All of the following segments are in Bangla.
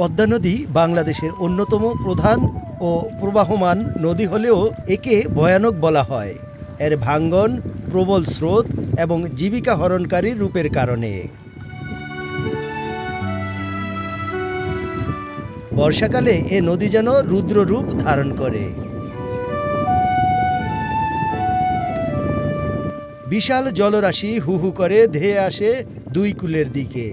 পদ্মা নদী বাংলাদেশের অন্যতম প্রধান ও প্রবাহমান নদী হলেও একে ভয়ানক বলা হয়। এর ভাঙ্গন, প্রবল স্রোত এবং জীবিকা হরণকারী রূপের কারণে। বর্ষাকালে এ নদী যেন রুদ্র রূপ ধারণ করে। বিশাল জলরাশি হু হু করে ধেয়ে আসে দুই কূলের দিকে।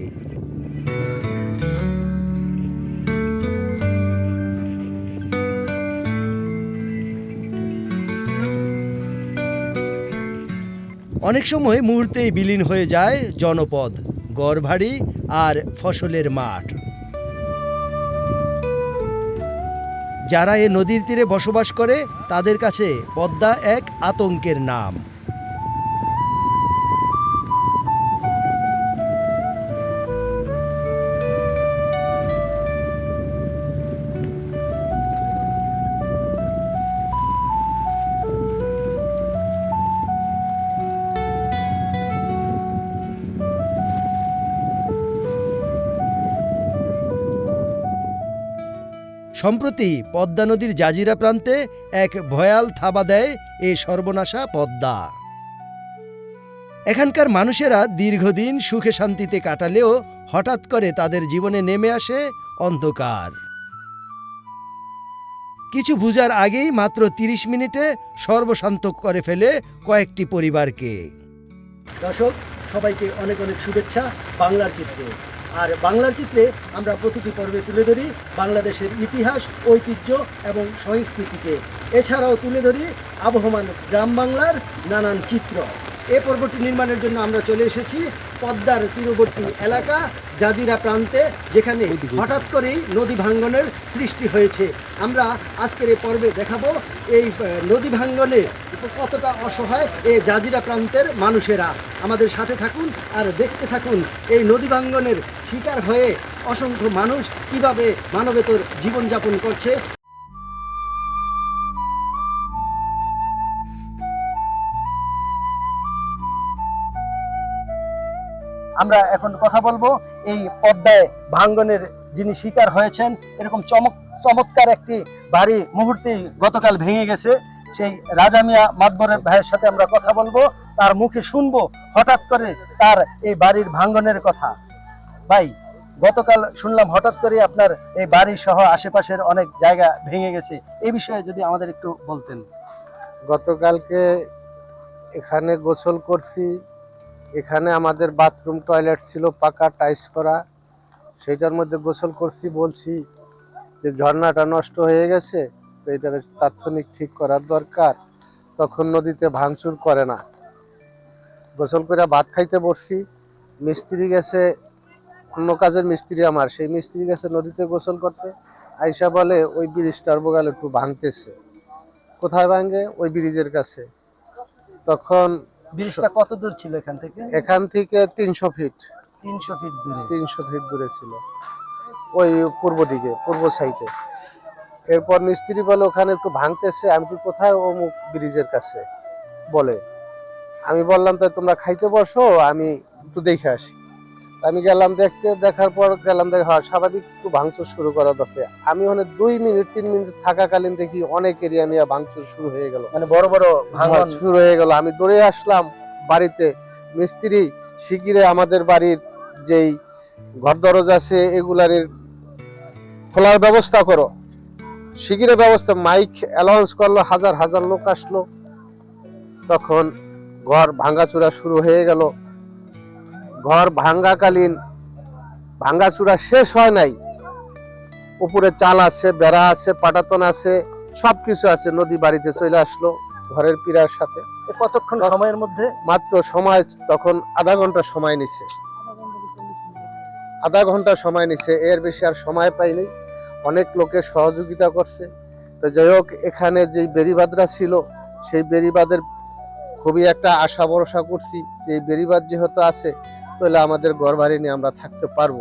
অনেক সময় মুহূর্তেই বিলীন হয়ে যায় জনপদ, গড়ভাড়ি আর ফসলের মাঠ। যারা এ নদীর তীরে বসবাস করে, তাদের কাছে পদ্মা এক আতঙ্কের নাম। সম্প্রতি পদ্মা নদীর জাজিরা প্রান্তে এক ভয়াল থাবা দেয় এ সর্বনাশা পদ্মা। এখানকার মানুষেরা দীর্ঘদিন সুখে শান্তিতে কাটালেও হঠাৎ করে তাদের জীবনে নেমে আসে অন্ধকার। কিছু বুঝার আগেই মাত্র তিরিশ মিনিটে সর্বশান্ত করে ফেলে কয়েকটি পরিবারকে। দর্শক, সবাইকে অনেক অনেক শুভেচ্ছা বাংলার চিত্রে। আর বাংলার চিত্রে আমরা প্রতিটি পর্বে তুলে ধরি বাংলাদেশের ইতিহাস, ঐতিহ্য এবং সংস্কৃতিকে। এছাড়াও তুলে ধরি আবহমান গ্রাম বাংলার নানান চিত্র। এ পর্বটি নির্মাণের জন্য আমরা চলে এসেছি পদ্মার তীরবর্তী এলাকা জাজিরা প্রান্তে, যেখানে হঠাৎ করেই নদী ভাঙ্গনের সৃষ্টি হয়েছে। আমরা আজকের এই পর্বে দেখাবো এই নদী ভাঙ্গনে কতটা অসহায় এই জাজিরা প্রান্তের মানুষেরা। আমাদের সাথে থাকুন আর দেখতে থাকুন এই নদী ভাঙ্গনের শিকার হয়ে অসংখ্য মানুষ কীভাবে মানবেতর জীবনযাপন করছে আমরা এখন কথা বলব এই পদ্মায় ভাঙ্গনের যিনি শিকার হয়েছেন, এরকম চমক চমৎকার একটি বাড়ি মুহূর্তেই গতকাল ভেঙে গেছে। সেই রাজা মিয়া মাতবরের ভাইয়ের সাথে আমরা কথা বলব। তার মুখে শুনব হঠাৎ করে তার এই বাড়ির ভাঙ্গনের কথা। ভাই, গতকাল শুনলাম হঠাৎ করে আপনার এই বাড়ি সহ আশেপাশের অনেক জায়গা ভেঙে গেছে। এই বিষয়ে যদি আমাদের একটু বলতেন। গতকালকে এখানে গোসল করছি এখানে আমাদের বাথরুম টয়লেট ছিল পাকা টাইস করা। সেটার মধ্যে গোসল করছি, বলছি যে ঝর্ণাটা নষ্ট হয়ে গেছে, তো এটার তাৎক্ষণিক ঠিক করার দরকার। তখন নদীতে ভাঙচুর করে না। গোসল করে ভাত খাইতে বসছি। মিস্ত্রি গেছে, অন্য কাজের মিস্ত্রি আমার। সেই মিস্ত্রি গেছে নদীতে গোসল করতে। আইসা বলে, ওই ব্রিজটার বোগাল একটু ভাঙতেছে। কোথায় ভাঙে? ওই ব্রিজের কাছে। তখন ব্রিজটা কত দূর ছিল এখান থেকে? এখান থেকে তিনশো ফিট। তিনশো ফিট দূরে। তিনশো ফিট দূরে ছিল। ওই পূর্ব দিকে পূর্ব সাইডে। এরপর মিস্ত্রি বলে ওখানে একটু ভাঙতেছে আমি কি কোথায় অমুক ব্রিজের কাছে? বলে আমি বললাম তাই তোমরা খাইতে বসো আমি একটু দেখে আসি। আমি গেলাম দেখতে দেখার পর গেলাম দেখে হ্যাঁ স্বাভাবিক একটু ভাঙচুর শুরু করা দরকার। আমি ওখানে দুই মিনিট তিন মিনিট থাকাকালীন দেখি অনেক এরিয়া নিয়ে ভাঙচুর শুরু হয়ে গেল। মানে বড় বড় ভাঙন শুরু হয়ে গেল। আমি দৌড়ে আসলাম বাড়িতে। মিস্ত্রি শিগগিরে আমাদের বাড়ির যেই ঘর দরজা আছে এগুলার খোলার ব্যবস্থা করো। শিগগিরে ব্যবস্থা মাইক অ্যালাউন্স করল হাজার হাজার লোক আসলো। তখন ঘর ভাঙ্গাচুরা শুরু হয়ে গেল। ঘর ভাঙ্গাকালীন ভাঙ্গাচুরা শেষ হয় নাই। উপরে চাল আছে বেড়া আছে পাটাতন আছে সবকিছু আছে। নদী বাড়িতে চলে আসলো ঘরের পীড়ার সাথে। কতক্ষণ সময়ের মধ্যে? মাত্র সময় তখন আধা ঘণ্টা সময় নিছে। আধা ঘণ্টা সময় নিছে এর বেশি আর সময় পাইনি। অনেক লোকের সহযোগিতা করছে। তো যাই হোক এখানে যেই বেরিবাদরা ছিল সেই বেরিবাদের খুবই একটা আশা ভরসা করছি যে বেরিবাদ যেহেতু আছে তাহলে আমাদের ঘর বাড়ি নিয়ে আমরা থাকতে পারব।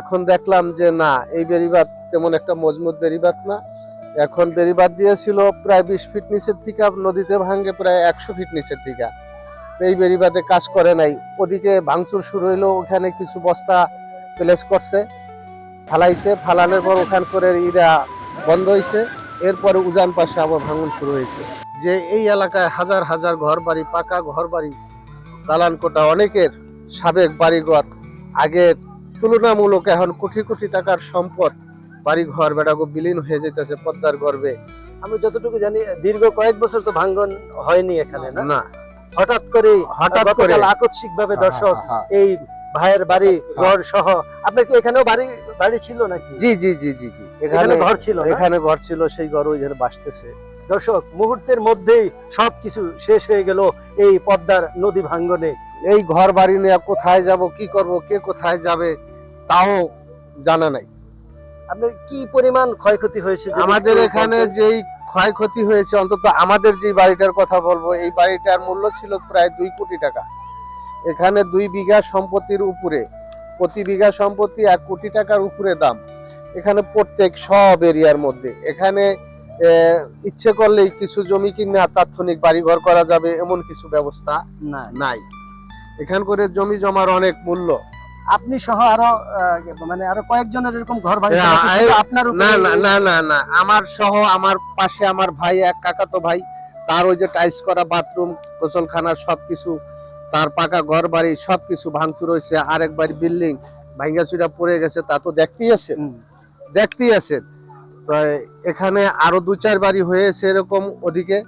এখন দেখলাম যে না, এই বেরিবাদ তেমন একটা মজবুত বেরিবাদ না। এখন বেরিবাদ দিয়েছিল প্রায় বিশ ফিট নিচের থেকে নদীতে ভাঙ্গে প্রায় একশো ফিট নিচের দিকে। এই বেরিবাদে কাজ করে নাই। ওদিকে ভাঙচুর শুরু হইল, ওখানে কিছু বস্তা প্লেস করছে, ফালাইছে। ফালানোর পর ওখান করে ইরা বন্ধ হয়েছে এরপরে উজান পাশে আবার ভাঙন শুরু হয়েছে যে এই এলাকায় হাজার হাজার ঘর বাড়ি পাকা ঘর বাড়ি দালান কোটা অনেকের। সাবেক বাড়িঘর। আগে তুলনামূলক এখন কোটি কোটি টাকার সম্পদ বাড়ি ঘর বেড়াগো বিলীন হয়ে যেতেছে পদ্মার গর্বে আমি যতটুকু জানি দীর্ঘ কয়েক বছর তো ভাঙ্গন হয়নি এখানে না? হঠাৎ করে হঠাৎ করে আকস্মিক ভাবে দর্শক হ্যাঁ, হ্যাঁ, এই ভাইয়ের বাড়ি ঘর সহ আপনার কি এখানেও বাড়ি বাড়ি ছিল নাকি? জি জি জি জি জি। এখানে এখানে ঘর ছিল এখানে ঘর ছিল সেই ঘর ওইখানে বাসতেছে। দর্শক মুহূর্তের মধ্যেই সবকিছু শেষ হয়ে গেল এই পদ্মার নদী ভাঙ্গনে। এই ঘর বাড়ি নিয়ে কোথায় যাব কি করব কে কোথায় যাবে তাও জানা নাই। আপনার কি পরিমাণ ক্ষয়ক্ষতি হয়েছে আমাদের এখানে যেই ক্ষয়ক্ষতি হয়েছে অন্তত আমাদের যে বাড়িটার কথা বলব এই বাড়িটার মূল্য ছিল প্রায় দুই কোটি টাকা। এখানে দুই বিঘা সম্পত্তির উপরে প্রতি বিঘা সম্পত্তি এক কোটি টাকার উপরে দাম। এখানে প্রত্যেক সব এরিয়ার মধ্যে। এখানে ইচ্ছে করলেই কিছু জমি কিনে তাৎক্ষণিক বাড়িঘর করা যাবে এমন কিছু ব্যবস্থা না নাই। এখান করে জমি জমার অনেক মূল্য। আপনি সহ আরও মানে আরও কয়েকজনের এরকম ঘর শুধু আপনার না না না না না। আমার সহ আমার পাশে আমার ভাই এক কাকাতো ভাই তার ওই যে টাইলস করা বাথরুম গোসলখানা সবকিছু তার পাকা ঘর বাড়ি সবকিছু ভাঙচুর হয়েছে। আরেক বাড়ি বিল্ডিং ভাঙ্গা চুরা পড়ে গেছে তা তো দেখতেই আছে দেখতেই আছেন। তো এখানে আরও দু চার বাড়ি হয়েছে এরকম ওদিকে।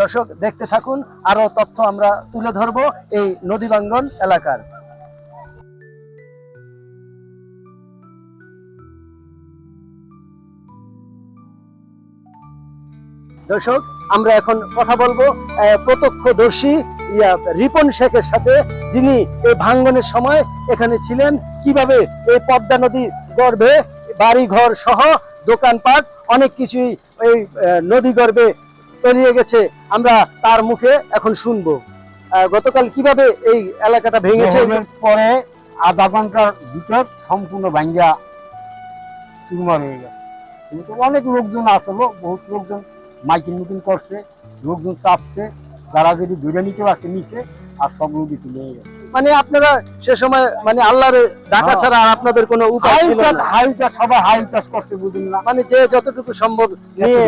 দর্শক, দেখতে থাকুন, আরও তথ্য আমরা তুলে ধরবো এই নদী ভাঙ্গন এলাকার। দর্শক, আমরা এখন কথা বলব প্রত্যক্ষদর্শী, ইয়া, রিপন শেখের সাথে, যিনি এই ভাঙ্গনের সময় এখানে ছিলেন, কীভাবে এই পদ্মা নদী গর্ভে বাড়ি ঘর সহ দোকানপাট, অনেক কিছুই এই নদী গর্ভে তলিয়ে গেছে। আমরা তার মুখে এখন শুনব। গতকাল কীভাবে এই এলাকাটা ভেঙেছে? পরে আধা ঘণ্টার ভিতর সম্পূর্ণ ভাঙ্গা চুরমার হয়ে গেছে। কিন্তু অনেক লোকজন আসলো বহুত লোকজন মাইকিং মিটিং করছে, লোকজন চাপছে, যারা যদি ধরে নিতে পারছে নিচে, আর সব নদী তুলে গেছে। মানে আপনারা সে সময় মানে আল্লাহর ডাকা হ্যাঁ। ছাড়া আর আপনাদের কোনো উপায় ছিল না। হাই চাষ সবাই হাই চাষ করছে বুঝুন না? মানে যে যতটুকু সম্ভব নিয়ে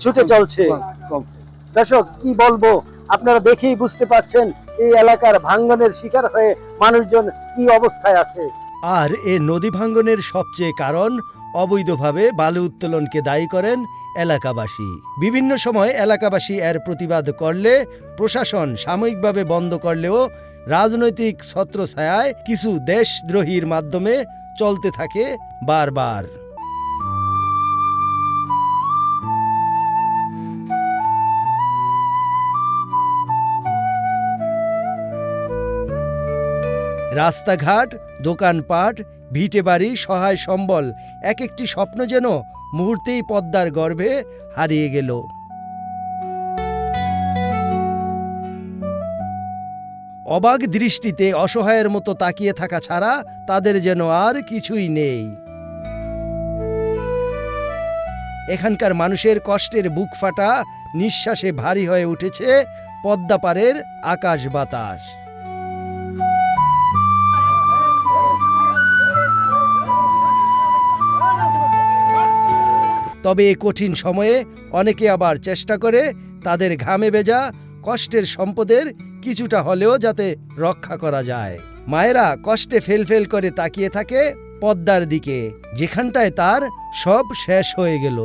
ছুটে চলছে। চলছে। দর্শক কি বলব? আপনারা দেখেই বুঝতে পাচ্ছেন এই এলাকার ভাঙ্গনের শিকার হয়ে মানুষজন কি অবস্থায় আছে। আর এ নদী ভাঙ্গনের সবচেয়ে কারণ অবৈধভাবে বালু উত্তোলনকে দায়ী করেন এলাকাবাসী। বিভিন্ন সময় এলাকাবাসী এর প্রতিবাদ করলে প্রশাসন সাময়িকভাবে বন্ধ করলেও রাজনৈতিক ছত্রছায়ায় কিছু দেশদ্রোহীর মাধ্যমে চলতে থাকে বারবার। রাস্তাঘাট, দোকানপাট ভিটে বাড়ি সহায় সম্বল এক একটি স্বপ্ন যেন মুহূর্তেই পদ্মার গর্ভে হারিয়ে গেল। অবাক দৃষ্টিতে অসহায়ের মতো তাকিয়ে থাকা ছাড়া তাদের যেন আর কিছুই নেই। এখানকার মানুষের কষ্টের বুক ফাটা, নিঃশ্বাসে ভারী হয়ে উঠেছে পদ্মাপাড়ের আকাশ বাতাস। তবে এ কঠিন সময়ে অনেকে আবার চেষ্টা করে তাদের ঘামে ভেজা কষ্টের সম্পদের কিছুটা হলেও যাতে রক্ষা করা যায়। মায়েরা কষ্টে ফেল ফেল করে তাকিয়ে থাকে পদ্মার দিকে, যেখানটায় তার সব শেষ হয়ে গেল।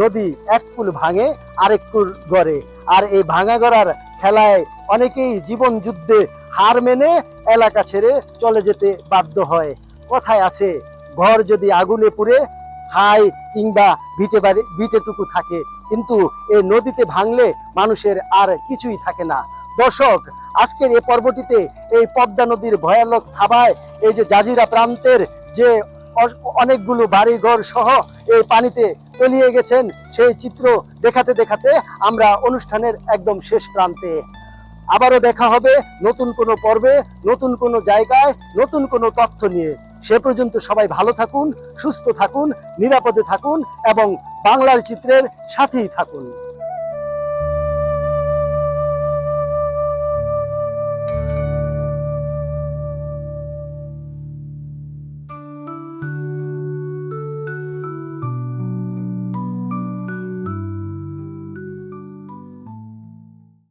নদী এক কুল ভাঙে আরেক কুল গড়ে, আর এই ভাঙা গড়ার খেলায় অনেকেই জীবন যুদ্ধে হার মেনে এলাকা ছেড়ে চলে যেতে বাধ্য হয়। কথায় আছে, ঘর যদি আগুনে পুড়ে, ছাই কিংবা ভিটে বাড়ি, ভিটেটুকু থাকে। কিন্তু এই নদীতে ভাঙলে মানুষের আর কিছুই থাকে না। দর্শক, আজকের এই পর্বটিতে এই পদ্মা নদীর ভয়ানক থাবায়, এই যে জাজিরা প্রান্তের যে অনেকগুলো বাড়িঘর সহ এই পানিতে তলিয়ে গেছেন, সেই চিত্র দেখাতে দেখাতে আমরা অনুষ্ঠানের একদম শেষ প্রান্তে। আবারও দেখা হবে নতুন কোনো পর্বে, নতুন কোনো জায়গায়, নতুন কোনো তথ্য নিয়ে। সে পর্যন্ত সবাই ভালো থাকুন সুস্থ থাকুন নিরাপদে থাকুন এবং বাংলার চিত্রের সাথেই থাকুন।